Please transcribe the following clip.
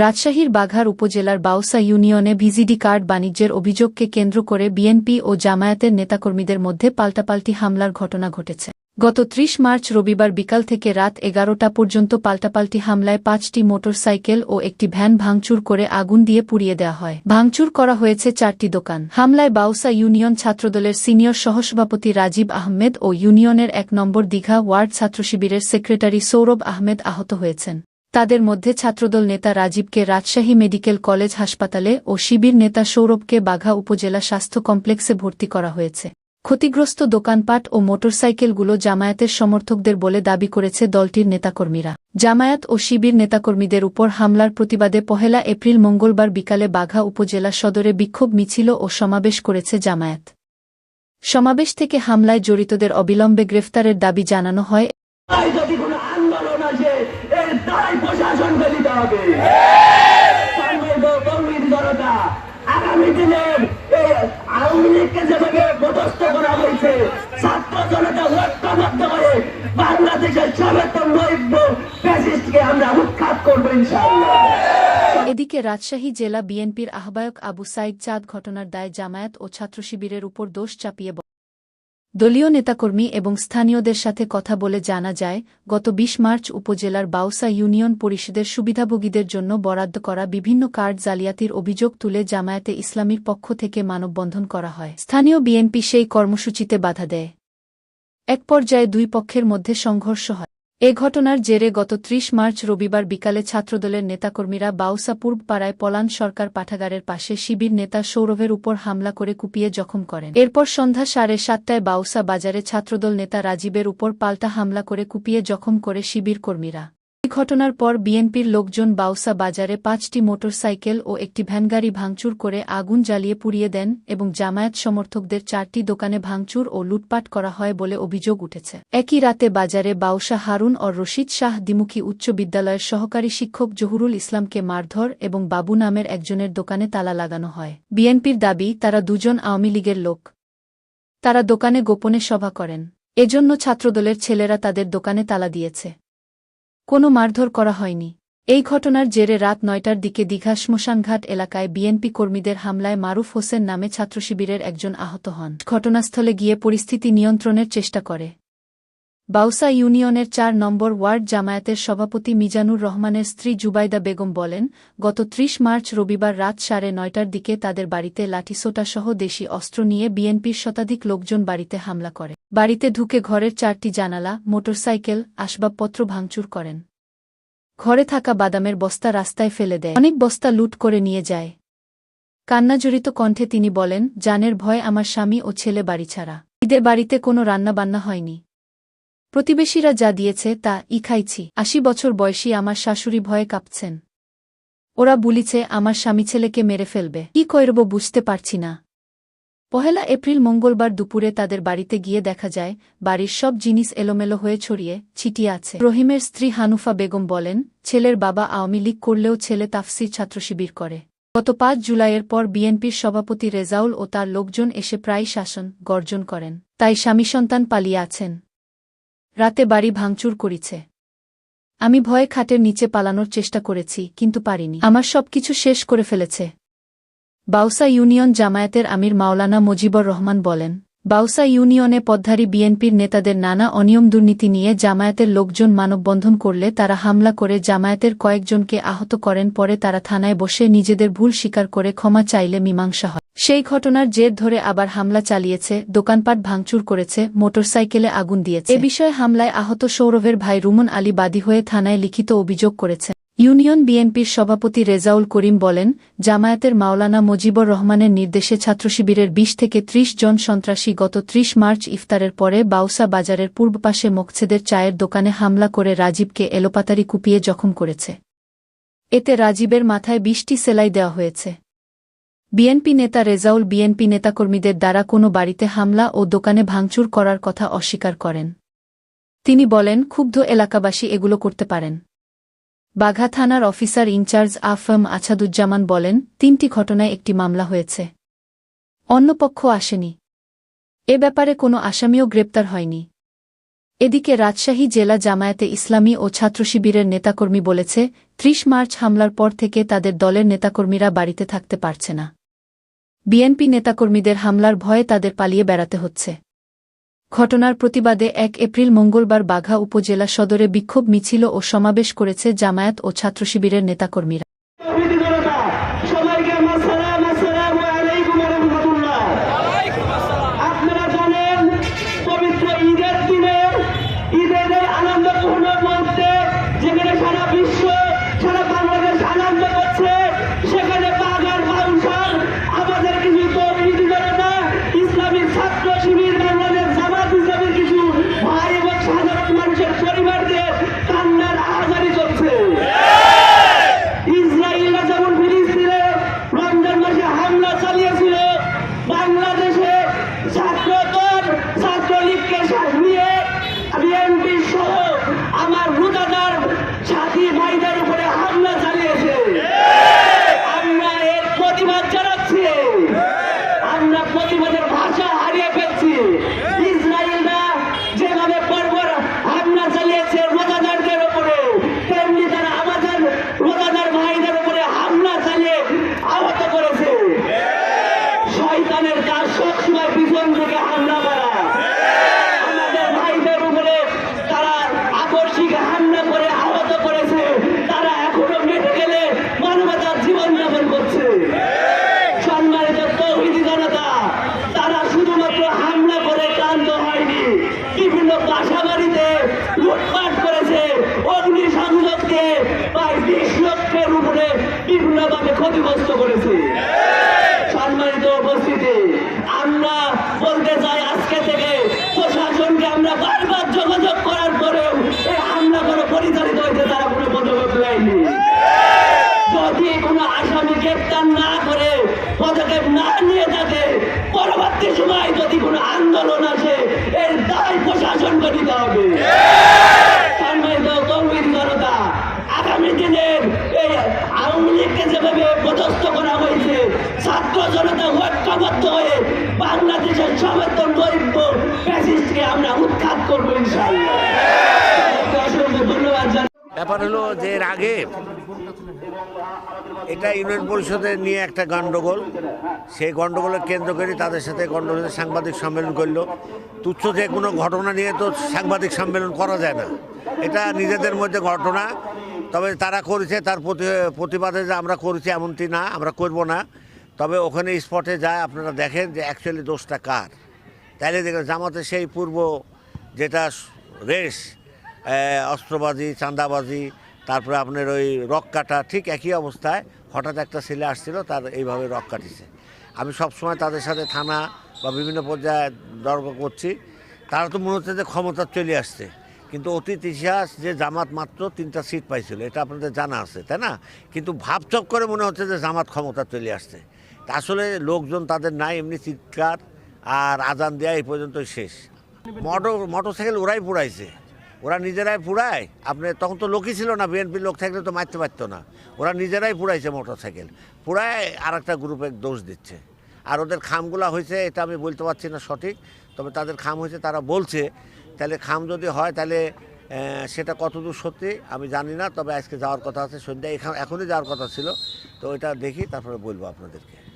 রাজশাহীর বাঘার উপজেলার বাউসা ইউনিয়নে ভিজিডি কার্ড বাণিজ্যের অভিযোগকে কেন্দ্র করে বিএনপি ও জামায়াতের নেতাকর্মীদের মধ্যে পাল্টাপাল্টি হামলার ঘটনা ঘটেছে। গত ত্রিশ মার্চ রবিবার বিকাল থেকে রাত এগারোটা পর্যন্ত পাল্টাপাল্টি হামলায় পাঁচটি মোটরসাইকেল ও একটি ভ্যান ভাঙচুর করে আগুন দিয়ে পুড়িয়ে দেওয়া হয়। ভাঙচুর করা হয়েছে চারটি দোকান। হামলায় বাউসা ইউনিয়ন ছাত্রদলের সিনিয়র সহসভাপতি রাজীব আহমেদ ও ইউনিয়নের এক নম্বর দীঘা ওয়ার্ড ছাত্রশিবিরের সেক্রেটারি সৌরভ আহমেদ আহত হয়েছেন। তাদের মধ্যে ছাত্রদল নেতা রাজীবকে রাজশাহী মেডিকেল কলেজ হাসপাতালে ও শিবির নেতা সৌরভকে বাঘা উপজেলা স্বাস্থ্য কমপ্লেক্সে ভর্তি করা হয়েছে। ক্ষতিগ্রস্ত দোকানপাট ও মোটরসাইকেলগুলো জামায়াতের সমর্থকদের বলে দাবি করেছে দলটির নেতাকর্মীরা। জামায়াত ও শিবির নেতাকর্মীদের উপর হামলার প্রতিবাদে পহেলা এপ্রিল মঙ্গলবার বিকালে বাঘা উপজেলা সদরে বিক্ষোভ মিছিল ও সমাবেশ করেছে জামায়াত। সমাবেশ থেকে হামলায় জড়িতদের অবিলম্বে গ্রেফতারের দাবি জানানো হয়। দায় প্রশাসনকে নিতে হবে জনতা, আগামী দিনের আওয়ামী লীগকে যেভাবে করা হয়েছে, ছাত্র জনতা ঐক্যবদ্ধ বাংলাদেশের সর্বোত্তম ফ্যাসিস্টকে আমরা উৎখাত ইনশাআল্লাহ এদিকে রাজশাহী জেলা বিএনপির আহ্বায়ক আবু সাইদ চাঁদ ঘটনার দায় জামায়াত ও ছাত্রশিবিরের উপর দোষ চাপিয়ে। দলীয় নেতাকর্মী এবং স্থানীয়দের সাথে কথা বলে জানা যায়, গত ২০ মার্চ উপজেলার বাউসা ইউনিয়ন পরিষদের সুবিধাভোগীদের জন্য বরাদ্দ করা বিভিন্ন কার্ড জালিয়াতির অভিযোগ তুলে জামায়াতে ইসলামীর পক্ষ থেকে মানববন্ধন করা হয়। স্থানীয় বিএনপি সেই কর্মসূচিতে বাধা দেয়। এক পর্যায়ে দুই পক্ষের মধ্যে সংঘর্ষ হয়। এ ঘটনার জেরে গত ৩০ মার্চ রবিবার বিকালে ছাত্রদলের নেতাকর্মীরা বাউসা পূর্ব পাড়ায় পলান সরকার পাঠাগারের পাশে শিবির নেতা সৌরভের উপর হামলা করে কুপিয়ে জখম করেন। এরপর সন্ধ্যা সাড়ে সাতটায় বাউসা বাজারে ছাত্রদল নেতা রাজীবের উপর পাল্টা হামলা করে কুপিয়ে জখম করে শিবির কর্মীরা। এই ঘটনার পর বিএনপির লোকজন বাউসা বাজারে পাঁচটি মোটরসাইকেল ও একটি ভ্যানগাড়ি ভাঙচুর করে আগুন জ্বালিয়ে পুড়িয়ে দেন এবং জামায়াত সমর্থকদের চারটি দোকানে ভাঙচুর ও লুটপাট করা হয় বলে অভিযোগ উঠেছে। একই রাতে বাজারে বাউসা হারুন ও রশিদ শাহ দ্বিমুখী উচ্চ বিদ্যালয়ের সহকারী শিক্ষক জহুরুল ইসলামকে মারধর এবং বাবু নামের একজনের দোকানে তালা লাগানো হয়। বিএনপির দাবি, তারা দুজন আওয়ামী লীগের লোক। তারা দোকানে গোপনে সভা করেন। এজন্য ছাত্রদলের ছেলেরা তাদের দোকানে তালা দিয়েছে। কোনো মারধর করা হয়নি। এই ঘটনার জেরে রাত নয়টার দিকে দীঘা শ্মশানঘাট এলাকায় বিএনপি কর্মীদের হামলায় মারুফ হোসেন নামে ছাত্রশিবিরের একজন আহত হন। ঘটনাস্থলে গিয়ে পরিস্থিতি নিয়ন্ত্রণের চেষ্টা করে। বাউসা ইউনিয়নের চার নম্বর ওয়ার্ড জামায়াতের সভাপতি মিজানুর রহমানের স্ত্রী জুবাইদা বেগম বলেন, গত ৩০ মার্চ রবিবার রাত সাড়ে নয়টার দিকে তাদের বাড়িতে লাঠিসোটাসহ দেশি অস্ত্র নিয়ে বিএনপির শতাধিক লোকজন বাড়িতে হামলা করে। বাড়িতে ঢুকে ঘরের চারটি জানালা, মোটরসাইকেল, আসবাবপত্র ভাঙচুর করেন। ঘরে থাকা বাদামের বস্তা রাস্তায় ফেলে দেয়। অনেক বস্তা লুট করে নিয়ে যায়। কান্নাজড়িত কণ্ঠে তিনি বলেন, জানের ভয় আমার স্বামী ও ছেলে বাড়ি ছাড়া। ঈদের বাড়িতে কোনো রান্নাবান্না হয়নি। প্রতিবেশীরা যা দিয়েছে তা ই খাইছি আশি বছর বয়সী আমার শাশুড়ি ভয়ে কাঁপছেন। ওরা বলিছে, আমার স্বামী ছেলেকে মেরে ফেলবে। কি কইরব বুঝতে পারছি না। পহেলা এপ্রিল মঙ্গলবার দুপুরে তাদের বাড়িতে গিয়ে দেখা যায়, বাড়ির সব জিনিস এলোমেলো হয়ে ছড়িয়ে ছিটিয়ে আছে। রহিমের স্ত্রী হানুফা বেগম বলেন, ছেলের বাবা আওয়ামী লীগ করলেও ছেলে তাফসির ছাত্রশিবির করে। গত পাঁচ জুলাইয়ের পর বিএনপির সভাপতি রেজাউল ও তার লোকজন এসে প্রায় শাসন গর্জন করেন। তাই স্বামী সন্তান পালিয়ে আছেন। রাতে বাড়ি ভাঙচুর করিছে। আমি ভয়ে খাটের নিচে পালানোর চেষ্টা করেছি, কিন্তু পারিনি। আমার সবকিছু শেষ করে ফেলেছে। বাউসা ইউনিয়ন জামায়াতের আমির মাওলানা মুজিবর রহমান বলেন বাউসা ইউনিয়নে পদ্ধারী বিএনপির নেতাদের নানা অনিয়ম দুর্নীতি নিয়ে জামায়াতের লোকজন মানববন্ধন করলে তারা হামলা করে জামায়াতের কয়েকজনকে আহত করেন, পরে তারা থানায় বসে নিজেদের ভুল স্বীকার করে ক্ষমা চাইলে মীমাংসা হয়। সেই ঘটনার জের ধরে আবার হামলা চালিয়েছে, দোকানপাট ভাঙচুর করেছে, মোটরসাইকেলে আগুন দিয়েছে। এ বিষয়ে হামলায় আহত সৌরভের ভাই রুমন আলী বাদী হয়ে থানায় লিখিত অভিযোগ করেছে। ইউনিয়ন বিএনপির সভাপতি রেজাউল করিম বলেন, জামায়াতের মাওলানা মুজিবর রহমানের নির্দেশে ছাত্রশিবিরের ২০ থেকে ৩০ জন সন্ত্রাসী গত ৩০ মার্চ ইফতারের পরে বাউসা বাজারের পূর্ব পাশে মকছেদের চায়ের দোকানে হামলা করে রাজীবকে এলোপাতারি কুপিয়ে জখম করেছে। এতে রাজীবের মাথায় বিশটি সেলাই দেওয়া হয়েছে। বিএনপি নেতা রেজাউল বিএনপি নেতাকর্মীদের দ্বারা কোনো বাড়িতে হামলা ও দোকানে ভাঙচুর করার কথা অস্বীকার করেন। তিনি বলেন, ক্ষুব্ধ এলাকাবাসী এগুলো করতে পারেন। বাঘা থানার অফিসার ইনচার্জ আফম আছাদুজ্জামান বলেন, তিনটি ঘটনায় একটি মামলা হয়েছে। অন্য পক্ষ আসেনি। এ ব্যাপারে কোনো আসামিও গ্রেপ্তার হয়নি। এদিকে রাজশাহী জেলা জামায়াতে ইসলামী ও ছাত্রশিবিরের নেতাকর্মী বলেছে, ত্রিশ মার্চ হামলার পর থেকে তাদের দলের নেতাকর্মীরা বাড়িতে থাকতে পারছে না। বিএনপি নেতাকর্মীদের হামলার ভয়ে তাদের পালিয়ে বেড়াতে হচ্ছে। ঘটনার প্রতিবাদে এক এপ্রিল মঙ্গলবার বাঘা উপজেলা সদরে বিক্ষোভ মিছিল ও সমাবেশ করেছে জামায়াত ও ছাত্রশিবিরের নেতাকর্মীরা। সংযোগকে প্রায় বিশ লক্ষের উপরে বিভিন্নভাবে ক্ষতিগ্রস্ত করেছে। আমরা উৎখাত ব্যাপার হলো যে এর আগে এটা ইউনিয়ন পরিষদের নিয়ে একটা গণ্ডগোল। সেই গণ্ডগোলের কেন্দ্র করে তাদের সাথে গণ্ডগোলের সাংবাদিক সম্মেলন করল। তুচ্ছ যে কোনো ঘটনা নিয়ে তো সাংবাদিক সম্মেলন করা যায় না। এটা নিজেদের মধ্যে ঘটনা, তবে তারা করেছে, তার প্রতি- প্রতিবাদে যে আমরা করেছি এমনটি না, আমরা করব না। তবে ওখানে স্পটে যায়, আপনারা দেখেন যে অ্যাকচুয়ালি দোষটা কার। তাইলে দেখেন জামাতে সেই পূর্ব যেটা রেস অস্ত্রবাজি, চাঁদাবাজি, তারপরে আপনার ওই রক কাটা, ঠিক একই অবস্থায় হঠাৎ একটা ছেলে আসছিল, তার এইভাবে রক কাটিছে। আমি সবসময় তাদের সাথে থানা বা বিভিন্ন পর্যায়ে দর্গ করছি। তারা তো মনে হচ্ছে যে ক্ষমতা চলে আসছে। কিন্তু অতীত ইতিহাস যে জামাত মাত্র তিনটা সিট পাইছিল, এটা আপনাদের জানা আছে, তাই না? কিন্তু ভাবচক করে মনে হচ্ছে যে জামাত ক্ষমতা চলে আসছে। আসলে লোকজন তাদের নাই, এমনি চিৎকার আর আজান দেয়া এই পর্যন্ত শেষ। মোটর মোটরসাইকেল ওরাই পুড়াইছে। ওরা নিজেরাই পুড়ায়। আপনি, তখন তো লোকই ছিল না, বিএনপির লোক থাকলে তো মারতে পারতো না। ওরা নিজেরাই পুড়াইছে মোটরসাইকেল। পুড়ায় আর একটা গ্রুপের দোষ দিচ্ছে। আর ওদের খামগুলা হয়েছে, এটা আমি বলতে পারছি না সঠিক, তবে তাদের খাম হয়েছে, তারা বলছে, তাহলে খাম যদি হয়, তাহলে সেটা কতদূর সত্যি আমি জানি না, তবে আজকে যাওয়ার কথা আছে, সন্ধ্যা এখানে এখনই যাওয়ার কথা ছিল। তো ওইটা দেখি, তারপরে বলব আপনাদেরকে।